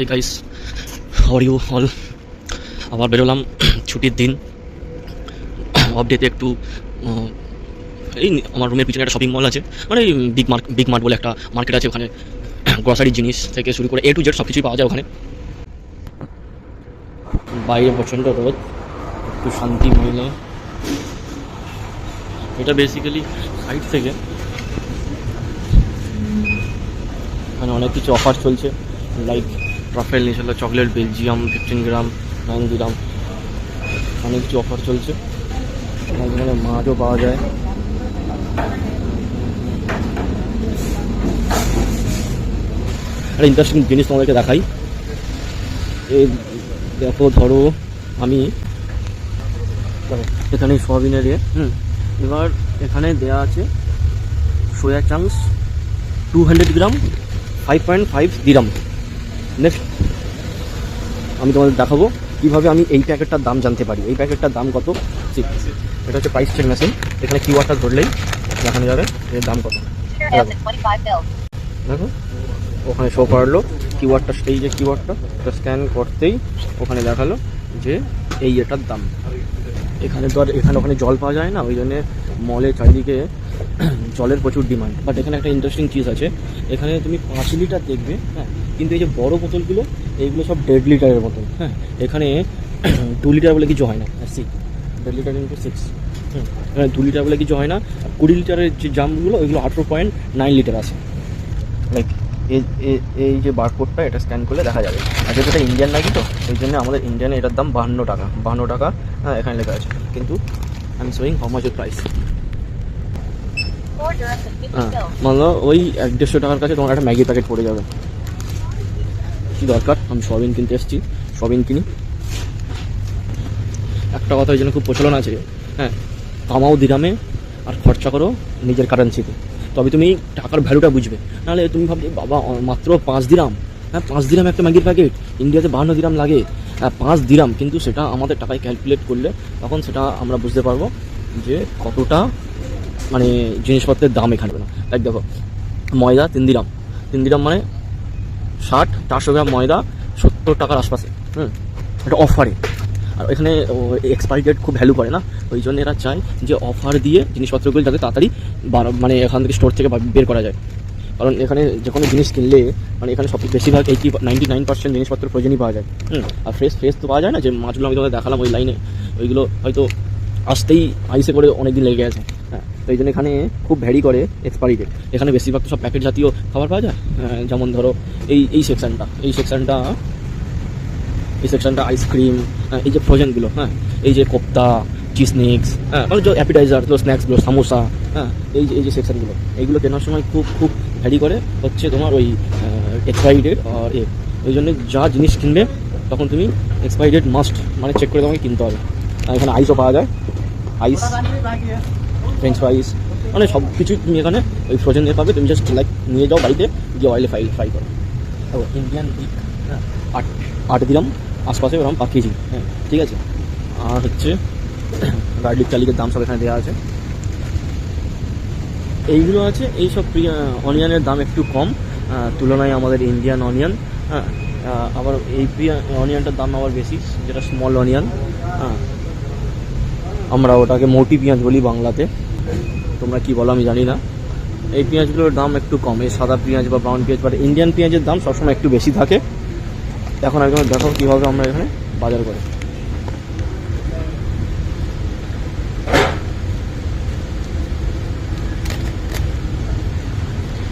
এই guys how are you all আবার বেরোলাম, ছুটির দিন। ডেতে একটু এই আমার রুমের পিছনে একটা শপিং মল আছে। মানে বিগ মার্ক বিগ মার্ট বলে একটা মার্কেট আছে ওখানে। গ্রসারি জিনিস থেকে শুরু করে এ টু জেড সব কিছুই পাওয়া যায় ওখানে। বাইরে প্রচণ্ড রোদ, একটু শান্তি মহিলা এটা বেসিক্যালি সাইড থেকে। এখানে অনেক কিছু অফার চলছে লাইক ট্রাফেল নিয়েছিল chocolate Belgium fifteen gram nine gram অনেক কিছু অফার চলছে। ধরনের মাছও পাওয়া যায়। একটা ইন্টারেস্টিং জিনিস তোমাদেরকে দেখাই। এই দেখো ধরো আমি এখানে সোয়াবিনের ইয়ে। হুম। এবার এখানে দেয়া আছে soya chunks two hundred gram five point five dirham next আমি তোমাদের দেখাবো কীভাবে আমি এই প্যাকেটটার দাম জানতে পারি। এই প্যাকেটটার দাম কত? এটা হচ্ছে প্রাইস চেক মেশিন এখানে কিউআরটা ধরলেই দেখানো যাবে এর দাম কত। Sales at 25 mil. দেখো, ওখানে শো করল কিওয়ার্ডটা সেই যে কিওয়ার্ডটা ওটা স্ক্যান করতেই ওখানে দেখাল যে এই এটার দাম। এখানে তো আর এখানে ওখানে জল পাওয়া যায় না, ওই জন্যে মলে চারিদিকে জলের প্রচুর ডিমান্ড বাট এখানে একটা ইন্টারেস্টিং চিজ আছে। এখানে তুমি পাঁচ লিটার দেখবে হ্যাঁ কিন্তু এই যে বড় বোতলগুলো, এইগুলো সব দেড় লিটারের বোতল হ্যাঁ এখানে টু লিটার বলে কিছু হয় না সি দেড় লিটার ইন্টু সিক্স এখানে দু লিটার বলে কিছু হয় না, আর কুড়ি লিটারের যে জামগুলো, ওইগুলো আঠেরো পয়েন্ট নাইন লিটার আছে। লাইক এই যে বারকোডটা এটা স্ক্যান করলে দেখা যাবে। আর যেহেতু এটা ইন্ডিয়ান নাকি তো, এই জন্য আমাদের ইন্ডিয়ানে এটার দাম বাহান্ন টাকা বাহান্ন টাকা হ্যাঁ এখানে লেখা আছে। কিন্তু আমি শোয়িং হাউ মাচ প্রাইস হ্যাঁ. মানলো ওই এক দেড়শো টাকার কাছে তোমার একটা ম্যাগি প্যাকেট পড়ে যাবে। কী দরকার? আমি সয়াবিন কিনতে এসেছি সয়াবিন কিনি। একটা কথা ওই জন্য খুব প্রচলন আছে। হ্যাঁ কামাও দিরামে আর খরচা করো নিজের কারেন্সিতে তবে তুমি টাকার ভ্যালুটা বুঝবে। নাহলে তুমি ভাববে বাবা মাত্র পাঁচ দিরাম। হ্যাঁ পাঁচ দিরাম একটা ম্যাগির প্যাকেট ইন্ডিয়াতে বাহান্ন দিরাম লাগে। হ্যাঁ পাঁচ দিরাম। কিন্তু সেটা আমাদের টাকায় ক্যালকুলেট করলে তখন সেটা আমরা বুঝতে পারব যে কতটা মানে জিনিসপত্রের দাম এখানে না লাইক দেখো, ময়দা তিন দিরাম তিন দিরাম মানে ষাট, চারশো গ্রাম ময়দা, সত্তর টাকার আশপাশে, হুম এটা অফারে আর এখানে এক্সপায়ারি ডেট খুব ভ্যালু করে না? ওই জন্য এরা চায় যে অফার দিয়ে জিনিসপত্রগুলো যাতে তাড়াতাড়ি মানে এখান থেকে স্টোর থেকে বের করা যায়। কারণ এখানে যে কোনো জিনিস কিনলে মানে এখানে সব বেশিরভাগ এইটি নাইনটি নাইন পার্সেন্ট জিনিসপত্র প্রয়োজনই পাওয়া যায়। হুম, আর ফ্রেশ ফ্রেশ তো পাওয়া যায় না, যে মাছগুলো আমি তোমাদের দেখালাম ওই লাইনে ওইগুলো হয়তো আসতেই আইসে করে অনেক দিন লেগে গেছে। তো এই জন্য এখানে খুব ভ্যারি করে এক্সপায়ারি ডেট এখানে বেশিরভাগ তো সব প্যাকেট জাতীয় খাবার পাওয়া যায়? হ্যাঁ, যেমন ধরো এই এই সেকশনটা এই সেকশনটা এই সেকশনটা আইসক্রিম হ্যাঁ, এই যে ফ্রোজেনগুলো হ্যাঁ এই যে কোপ্তা চিজনিক্স হ্যাঁ মানে যে অ্যাপিটাইজার তো স্ন্যাক্সগুলো সামোসা হ্যাঁ এই যে এই যে সেকশনগুলো এইগুলো কেনার সময় খুব খুব ভ্যারি করে হচ্ছে তোমার ওই এক্সপায়ারি ডেট আর এ। ওই জন্য যা জিনিস কিনবে তখন তুমি এক্সপায়ারি ডেট মাস্ট মানে চেক করে তোমাকে কিনতে হবে। এখানে আইসও পাওয়া যায়। আইস ফ্রেঞ্চ ফ্রাইস মানে সব কিছু তুমি এখানে ওই ফ্রোজেন দিয়ে পাবে। তুমি জাস্ট লাইক নিয়ে যাও বাড়িতে গিয়ে অয়েলে ফ্রাই ফ্রাই করো। ও ইন্ডিয়ান বিক হ্যাঁ আট আট দিলাম আশপাশে ওরকম পাঁচ কেজি হ্যাঁ ঠিক আছে। আর হচ্ছে গার্লিক টার্লিকের দাম সব এখানে দেওয়া আছে। এইগুলো আছে এইসব অনিয়নের দাম একটু কম। তুলনায় আমাদের ইন্ডিয়ান অনিয়ন হ্যাঁ আবার এই অনিয়নটার দাম আবার বেশি যেটা স্মল অনিয়ন হ্যাঁ। আমরা ওটাকে মোটি পেঁয়াজ বলি বাংলাতে। তোমরা কি বলো, আমি জানি না। এই পেঁয়াজগুলোর দাম একটু কম। এই সাদা পেঁয়াজ বা ব্রাউন পেঁয়াজ বাট ইন্ডিয়ান পেঁয়াজের দাম সবসময় একটু বেশি থাকে। এখন একদম দেখো কীভাবে আমরা এখানে বাজার করি।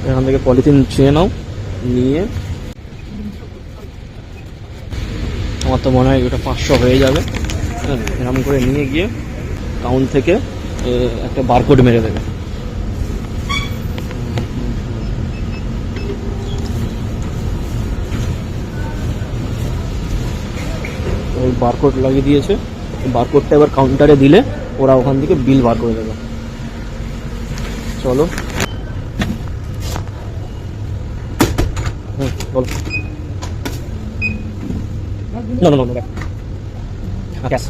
এখান থেকে পলিথিন ছিঁড়ে নাও, নিয়ে। আমার তো মনে হয় ওটা পাঁচশো হয়ে যাবে। হ্যাঁ এরকম করে নিয়ে গিয়ে কাউন্ট থেকে একটা বারকোড মেরে দেবে। ওই বারকোড লাগিয়ে দিয়েছে। বারকোডটা এবার কাউন্টারে দিলে ওরা ওখান থেকে বিল বার করে দেবে। চলো। হুম বলো। না না না না। ক্যাশ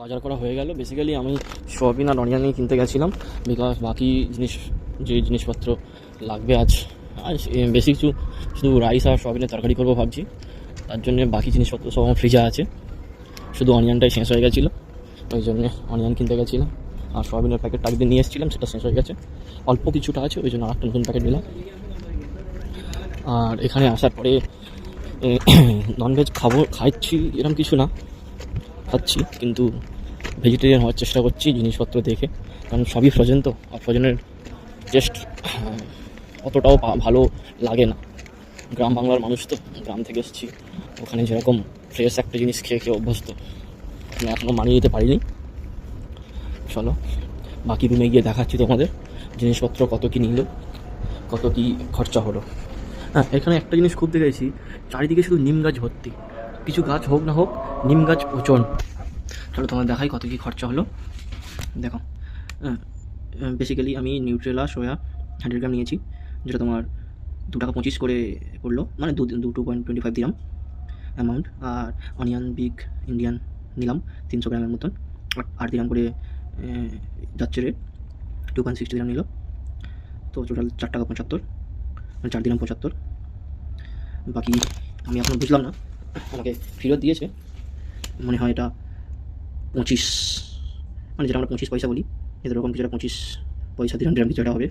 বাজার করা হয়ে গেল। বেসিক্যালি আমি সোয়াবিন আর অনিয়নই কিনতে গেছিলাম বিকজ বাকি জিনিস, যে জিনিসপত্র লাগবে আজ আর বেশি কিছু, শুধু রাইস আর সয়াবিনের তরকারি করব ভাবছি। তার জন্য বাকি জিনিসপত্র সব আমার ফ্রিজে আছে। শুধু অনিয়নটাই শেষ হয়ে গেছিল। ওই জন্য অনিয়ন কিনতে গেছিলাম। আর সয়াবিনের প্যাকেটটা একদিন নিয়ে এসেছিলাম, সেটা শেষ হয়ে গেছে। অল্প কিছুটা আছে, ওই জন্য আরেকটা নতুন প্যাকেট নিলাম। আর এখানে আসার পরে ননভেজ খাব, খাচ্ছি এরকম কিছু না। খাচ্ছি, কিন্তু ভেজিটেরিয়ান হওয়ার চেষ্টা করছি জিনিসপত্র দেখে। কারণ সবই ফ্রোজেন তো, আর ফ্রোজেনের টেস্ট অতটাও ভালো লাগে না। গ্রাম বাংলার মানুষ তো, গ্রাম থেকে এসেছি, ওখানে যেরকম ফ্রেশ একটা জিনিস খেয়ে খেয়ে অভ্যস্ত, আমি এখনও মানিয়ে নিতে পারিনি। চলো, বাকি রুমে গিয়ে দেখাচ্ছি তোমাদের জিনিসপত্র কত কী নিল, কত কী খরচা হলো। হ্যাঁ এখানে একটা জিনিস খুব দেখেছি, চারিদিকে শুধু নিম গাছ ভর্তি। কিছু গাছ হোক না হোক, নিম গাছ প্রচণ্ড। চলো তোমার দেখাই কত কী খরচা হলো। দেখো বেসিক্যালি আমি নিউট্রেলা সোয়া হান্ড্রেড গ্রাম নিয়েছি, যেটা তোমার দু টাকা পঁচিশ করে পড়ল মানে দু দু টু পয়েন্ট টোয়েন্টি ফাইভ দিলাম অ্যামাউন্ট আর অনিয়ন বিগ ইন্ডিয়ান নিলাম, তিনশো গ্রামের মতন আট দিলাম করে যাচ্ছে rate two point sixty gram নিল। তো টোটাল চার টাকা পঁচাত্তর মানে চার দিলাম পঁচাত্তর। বাকি আমি এখন বুঝলাম না। আমাকে ফেরত দিয়েছে। মনে হয় এটা পঁচিশ মানে যেটা আমরা পঁচিশ পয়সা বলি, এদের রকম কিছুটা পঁচিশ পয়সা দিলাম দিলাম কিছুটা হবে।